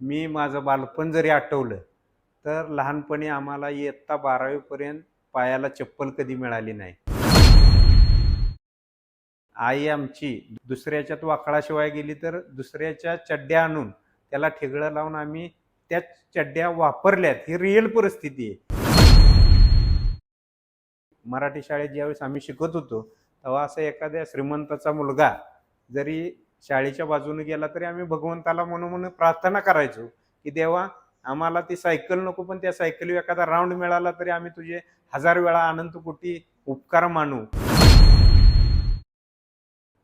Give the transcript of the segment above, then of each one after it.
मी माझं बालपण जरी आठवलं तर लहानपणी आम्हाला इयत्ता बारावीपर्यंत पायाला चप्पल कधी मिळाली नाही. आई आमची दुसऱ्याच्यात वाकळाशिवाय गेली तर दुसऱ्याच्या चड्ड्या आणून त्याला ठेगळं लावून आम्ही त्या चड्ड्या वापरल्यात. ही रिअल परिस्थिती आहे. मराठी शाळेत ज्यावेळेस आम्ही शिकत होतो तेव्हा असं एखाद्या श्रीमंताचा मुलगा जरी शाळेच्या बाजूने गेला तरी आम्ही भगवंताला म्हणून म्हणून प्रार्थना करायचो की देवा आम्हाला ती सायकल नको पण त्या सायकलीवर एखादा राऊंड मिळाला तरी आम्ही तुझे हजार वेळा अनंत कोटी उपकार मानू.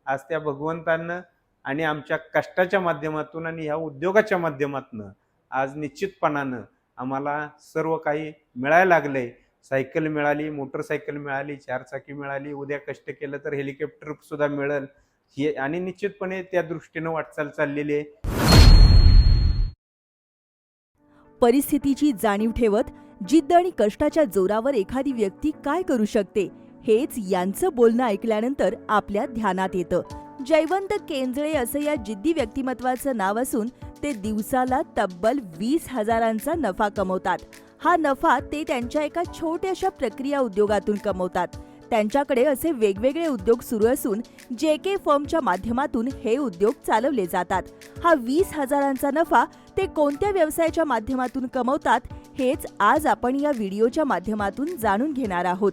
आज त्या भगवंतानं आणि आमच्या कष्टाच्या माध्यमातून आणि ह्या उद्योगाच्या माध्यमातून आज निश्चितपणानं आम्हाला सर्व काही मिळायला लागलंय. सायकल मिळाली मोटरसायकल मिळाली चारचाकी मिळाली उद्या कष्ट केलं तर हेलिकॉप्टर सुद्धा मिळेल. हे आणि निश्चितपणे त्या दृष्टीनं वाटचाल चाललेली आहे. परिस्थितीची जाणीव ठेवत जिद्द आणि कष्टाच्या जोरावर एखादी व्यक्ती काय करू शकते हेच यांचं बोलणं ऐकल्यानंतर आपल्या ध्यानात येतं. जयवंत केंजळे असं या जिद्दी व्यक्तिमत्वाचं नाव असून ते दिवसाला तब्बल वीस हजारांचा नफा कमवतात. हा नफा ते त्यांच्या एका छोट्याशा प्रक्रिया उद्योगातून कमवतात. त्यांच्याकडे असे वेगवेगळे उद्योग सुरू असून जे के फर्मच्या माध्यमातून हे उद्योग चालवले जातात. हा वीस हजारांचा नफा ते कोणत्या व्यवसायाच्या माध्यमातून कमवतात हेच आज आपण या व्हिडिओच्या माध्यमातून जाणून घेणार आहोत.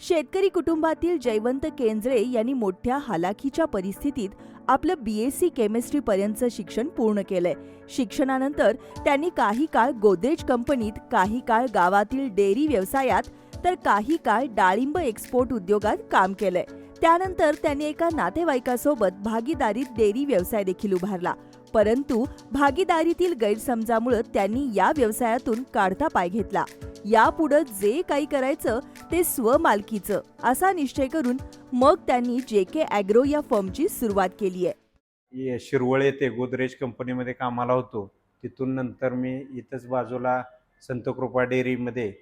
शेतकरी कुटुंबातील जयवंत केंद्रे यांनी मोठ्या हालाखीच्या परिस्थितीत आपलं बी एस सी केमिस्ट्रीपर्यंतचं शिक्षण पूर्ण केलंय. शिक्षणानंतर त्यांनी काही काळ गोदरेज कंपनीत काही काळ गावातील डेअरी व्यवसायात तर काही काळ डाळिंब एक्सपोर्ट उद्योगात काम केलंय. त्यानंतर त्यांनी एका नातेवाईकासोबत भागीदारीत डेअरी व्यवसाय देखील उभारला. परंतु भागीदारीतील गैरसमजामुळे त्यांनी या व्यवसायातून काढता पाय घेतला. यापुढं जे काही करायचं ते स्वमालकीचं असा निश्चय करून मग त्यांनी जे के ॲग्रो या फर्मची सुरुवात केली आहे. शिरवळ येथे गोदरेज कंपनीमध्ये कामाला होतो. तिथून नंतर मी इथंच बाजूला संत कृपा डेअरीमध्ये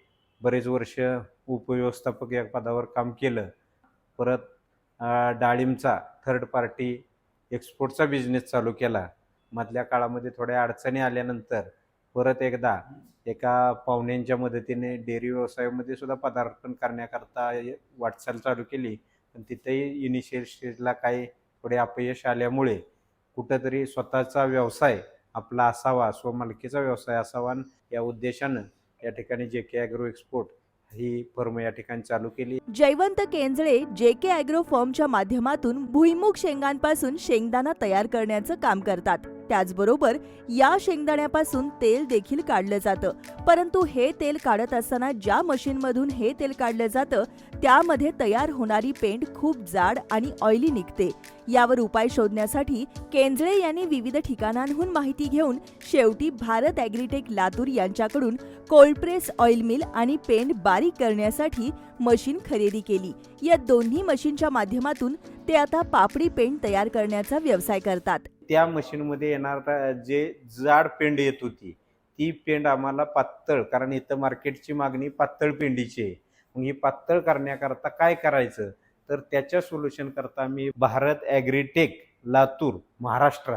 बरेच वर्ष उपव्यवस्थापक या पदावर काम केलं. परत डाळिंबचा थर्ड पार्टी एक्सपोर्टचा बिझनेस चालू केला. मधल्या काळामध्ये थोड्या अडचणी आल्यानंतर परत एकदा एका पाहुण्यांच्या मदतीने डेअरी व्यवसायामध्ये सुद्धा पदार्पण करण्याकरता वाटचाल चालू केली. पण तिथेही इनिशियल स्टेजला काही थोडे अपयश आल्यामुळे कुठंतरी स्वतःचा व्यवसाय आपला असावा स्वमालकीचा व्यवसाय असावा या उद्देशानं या ठिकाणी जे के ॲग्रो एक्सपोर्ट ही फर्म या ठिकाणी चालू केली. जयवंत केंजळे जे के ॲग्रो फर्मच्या माध्यमातून भुईमुग शेंगांपासून शेंगदाणा तयार करण्याचं काम करतात. त्याचबरोबर या शेंगदाण्यापासून तेल देखील काढलं जातं. परंतु हे तेल काढत असताना ज्या मशीनमधून हे तेल काढलं जातं त्यामध्ये तयार होणारी पेंट खूप जाड आणि ऑइली निघते. यावर उपाय शोधण्यासाठी केंजळे यांनी विविध ठिकाणांहून माहिती घेऊन शेवटी भारत ॲग्रीटेक लातूर यांच्याकडून कोल्डप्रेस ऑइल मिल आणि पेंट बारीक करण्यासाठी मशीन खरेदी केली. या दोन्ही मशीनच्या माध्यमातून ते आता पापडी पेंट तयार करण्याचा व्यवसाय करतात. त्या मशीनमध्ये येणार जे जाड पेंड येत होती ती पेंड आम्हाला पातळ कारण इथं मार्केटची मागणी पातळ पेंडीची आहे. मग ही पातळ करण्याकरता काय करायचं? तर त्याच्या सोल्युशन करता मी भारत ॲग्रीटेक लातूर महाराष्ट्र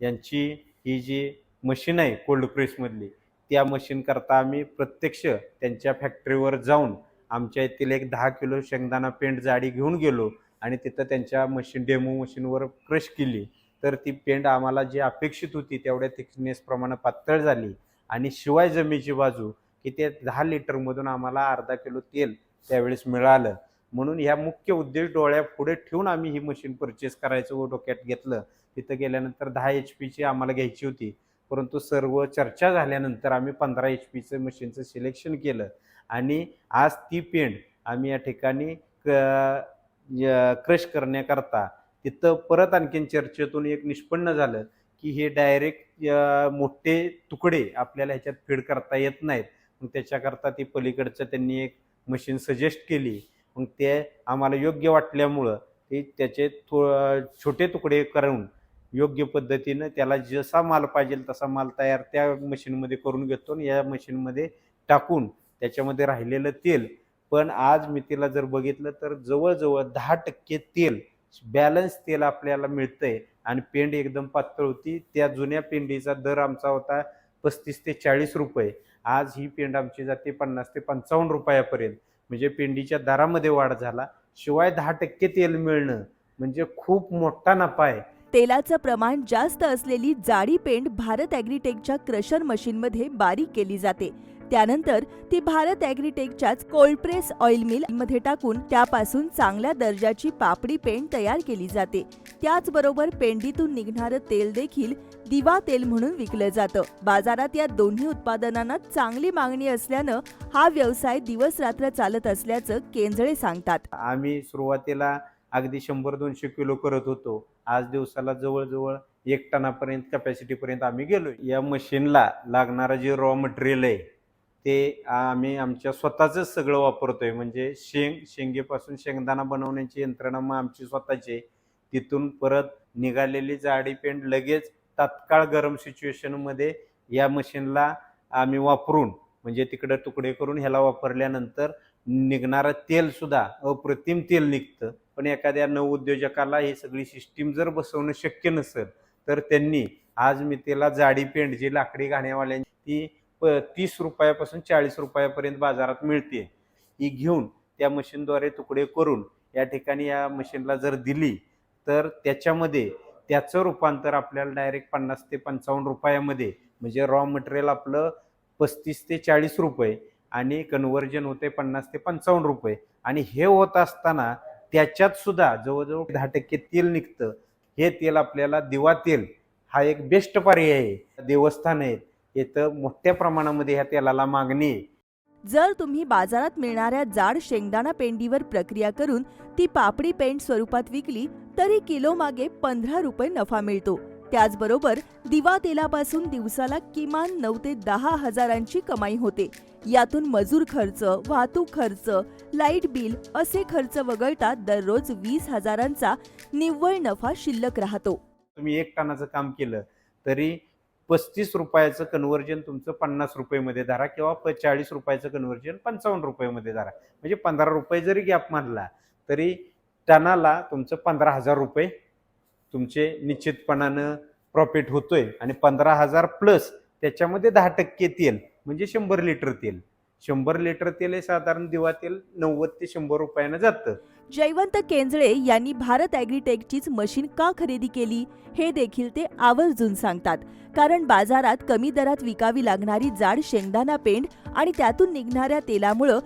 यांची ही जी मशीन आहे कोल्ड प्रेसमधली त्या मशीन करता आम्ही प्रत्यक्ष त्यांच्या फॅक्टरीवर जाऊन आमच्या येथील एक दहा किलो शेंगदाणा पेंट जाडी घेऊन गेलो आणि तिथं त्यांच्या मशीन डेमो मशीनवर क्रश केली. तर ती पेंड आम्हाला जी अपेक्षित होती तेवढ्या थिकनेस प्रमाणे पातळ झाली. आणि शिवाय जमीची बाजू की ते दहा लिटरमधून आम्हाला अर्धा किलो तेल त्यावेळेस मिळालं. म्हणून ह्या मुख्य उद्देश डोळ्या पुढे ठेवून आम्ही ही मशीन परचेस करायचं व डोक्यात घेतलं. तिथं गेल्यानंतर दहा एच पीची आम्हाला घ्यायची होती. परंतु सर्व चर्चा झाल्यानंतर आम्ही पंधरा एच पीचं मशीनचं सिलेक्शन केलं. आणि आज ती पेंड आम्ही या ठिकाणी क्रश करण्याकरता तिथं परत आणखीन चर्चेतून एक निष्पन्न झालं की हे डायरेक्ट मोठे तुकडे आपल्याला ह्याच्यात फीड करता येत नाहीत. मग त्याच्याकरता ती पलीकडचं त्यांनी एक मशीन सजेस्ट केली. मग ते आम्हाला योग्य वाटल्यामुळं ते त्याचे थो छोटे तुकडे करून योग्य पद्धतीनं त्याला जसा माल पाहिजे तसा माल तयार त्या मशीनमध्ये करून घेतो आणि या मशीनमध्ये टाकून त्याच्यामध्ये राहिलेलं तेल. पण आज मी तिला जर बघितलं तर जवळजवळ दहा टक्के तेल बॅलन्स तेल आपल्याला मिळतंय आणि पेंड एकदम पातळ होती. त्या जुन्या पेंडीचा दर आमचा होता पस्तीस ते चाळीस रुपये. आज ही पेंड आमची जाते पन्नास ते पंचावन्न रुपयापर्यंत. म्हणजे पेंडीच्या दरामध्ये वाढ झाला. शिवाय दहा टक्के तेल मिळणं म्हणजे खूप मोठा नफा आहे. तेलाचं प्रमाण जास्त असलेली जाडी पेंड भारत ॲग्रीटेकच्या क्रशर मशीनमध्ये बारीक केली जाते. त्यानंतर ती भारत ॲग्रीटेकच्याच कोल्डप्रेस ऑइल मिलमध्ये टाकून त्यापासून चांगल्या दर्जाची पापडी पेंड तयार केली जाते. त्याचबरोबर पेंडीतून निघणारं तेल देखील दिवा तेल म्हणून विकलं जातं. बाजारात या दोन्ही उत्पादनांना चांगली मागणी असल्यानं हा व्यवसाय दिवस रात्र चालत असल्याचं केंजळे सांगतात. आम्ही सुरुवातीला अगदी शंभर दोनशे किलो करत होतो. आज दिवसाला जवळजवळ एक टनापर्यंत कॅपॅसिटीपर्यंत आम्ही गेलो या मशीनला लागणारं जे रॉ मटेरियल आहे ते आम्ही आमच्या स्वतःचंच सगळं वापरतोय म्हणजे शेंग शेंगेपासून शेंगदाणा बनवण्याची यंत्रणा मग आमची स्वतःची आहे. तिथून परत निघालेली जाडी पेंट लगेच तात्काळ गरम सिच्युएशनमध्ये या मशीनला आम्ही वापरून म्हणजे तिकडे तुकडे करून ह्याला वापरल्यानंतर निघणारं तेलसुद्धा अप्रतिम तेल निघतं पण एखाद्या नवउद्योजकाला ही सगळी सिस्टीम जर बसवणं शक्य नसेल तर त्यांनी आज मी त्याला जाडी पेंट जी लाकडी घाण्यावाल्यांची ती प तीस रुपयापासून चाळीस रुपयापर्यंत बाजारात मिळते ही घेऊन त्या मशीनद्वारे तुकडे करून या ठिकाणी या मशीनला जर दिली तर त्याच्यामध्ये त्याचं रूपांतर आपल्याला डायरेक्ट पन्नास ते पंचावन्न रुपयामध्ये म्हणजे रॉ मटेरियल आपलं पस्तीस ते चाळीस रुपये आणि कन्व्हर्जन होते पन्नास ते पंचावन्न रुपये. आणि हे होत असताना त्याच्यात सुद्धा जवळजवळ दहा टक्के तेल निघतं. हे तेल आपल्याला दिवा तेल हा एक बेस्ट पर्याय आहे. देवस्थान आहेत इथं मोठ्या प्रमाणामध्ये ह्या तेलाला मागणी आहे. जर तुम्ही बाजारात मिळणाऱ्या जाड शेंगदाणा पेंडीवर प्रक्रिया करून ती पापडी पेंड स्वरूपात विकली तरी किलो मागे पंधरा रुपये नफा मिळतो. त्याचबरोबर दिवा तेलापासून दिवसाला किमान नऊ ते दहा हजारांची कमाई होते. यातून मजूर खर्च वाहतूक खर्च लाइट बिल असे खर्च वगळता दररोज वीस हजारांचा निव्वळ नफा शिल्लक राहतो. तुम्ही एक टनाचं काम केलं तरी पस्तीस रुपयाचं कन्व्हर्जन तुमचं पन्नास रुपयेमध्ये धरा किंवा प चाळीस रुपयाचं कन्व्हर्जन पंचावन्न रुपयेमध्ये धरा. म्हणजे पंधरा रुपये जरी गॅप मानला तरी टनाला तुमचं पंधरा हजार रुपये तुमचे निश्चितपणानं प्रॉफिट होतोय. आणि पंधरा हजार प्लस त्याच्यामध्ये दहा टक्के तेल म्हणजे शंभर लिटर तेल. शंभर लिटर तेल हे साधारण दिवा तेल नव्वद ते शंभर रुपयानं जातं. जयवंत केंजळे यांनी भारत अॅग्रीटेकचीच मशीन का खरेदी केली? हे देखील ते आवर्जून सांगतात. कारण बाजारात कमी दरात विकावी लागणारी जाड शेंगदाणा पेंड आणि त्यातून निघणाऱ्या तेलामुळं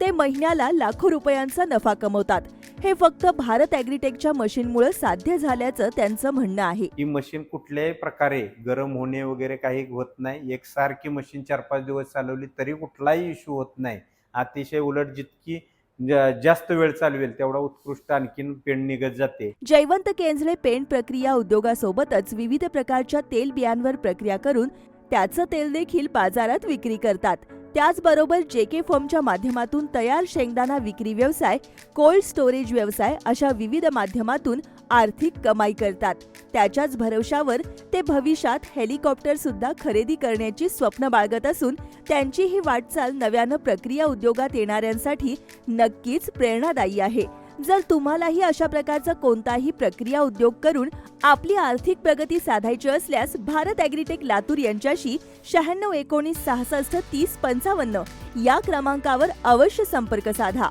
ते महिन्याला लाखो रुपयांचा नफा कमवतात. हे फक्त भारत ॲग्रीटेकच्या मशीनमुळे साध्य झाल्याचं त्यांचं म्हणणं आहे. ही मशीन कुठल्याही प्रकारे गरम होणे वगैरे काही होत नाही. एकसारखी मशीन चार पाच दिवस चालवली तरी कुठलाही इश्यू होत नाही. अतिशय उलट जितकी जास्त वेळ चालवेल तेवढा उत्कृष्ट आणखीन पेंड निघत जाते. जयवंत केंजळे पेंड प्रक्रिया उद्योगासोबतच विविध प्रकारच्या तेल बियांवर प्रक्रिया करून त्याचं तेल देखील बाजारात विक्री करतात. त्याचबरोबर जे के फर्मच्या माध्यमातून तयार शेंगदाणा विक्री व्यवसाय कोल्ड स्टोरेज व्यवसाय अशा विविध माध्यमातून आर्थिक कमाई करतात. त्याच्याच भरवशावर ते भविष्यात हेलिकॉप्टर सुद्धा खरेदी करण्याची स्वप्न बाळगत असून त्यांची ही वाटचाल नव्यानं प्रक्रिया उद्योगात येणाऱ्यांसाठी नक्कीच प्रेरणादायी आहे. जर तुम्हालाही अशा प्रकारचा कोणताही प्रक्रिया उद्योग करून आपली आर्थिक प्रगती साधायची असल्यास भारत ॲग्रीटेक लातूर यांच्याशी शहाण्णव एकोणीस सहासष्ट तीस पंचावन्न या क्रमांकावर अवश्य संपर्क साधा.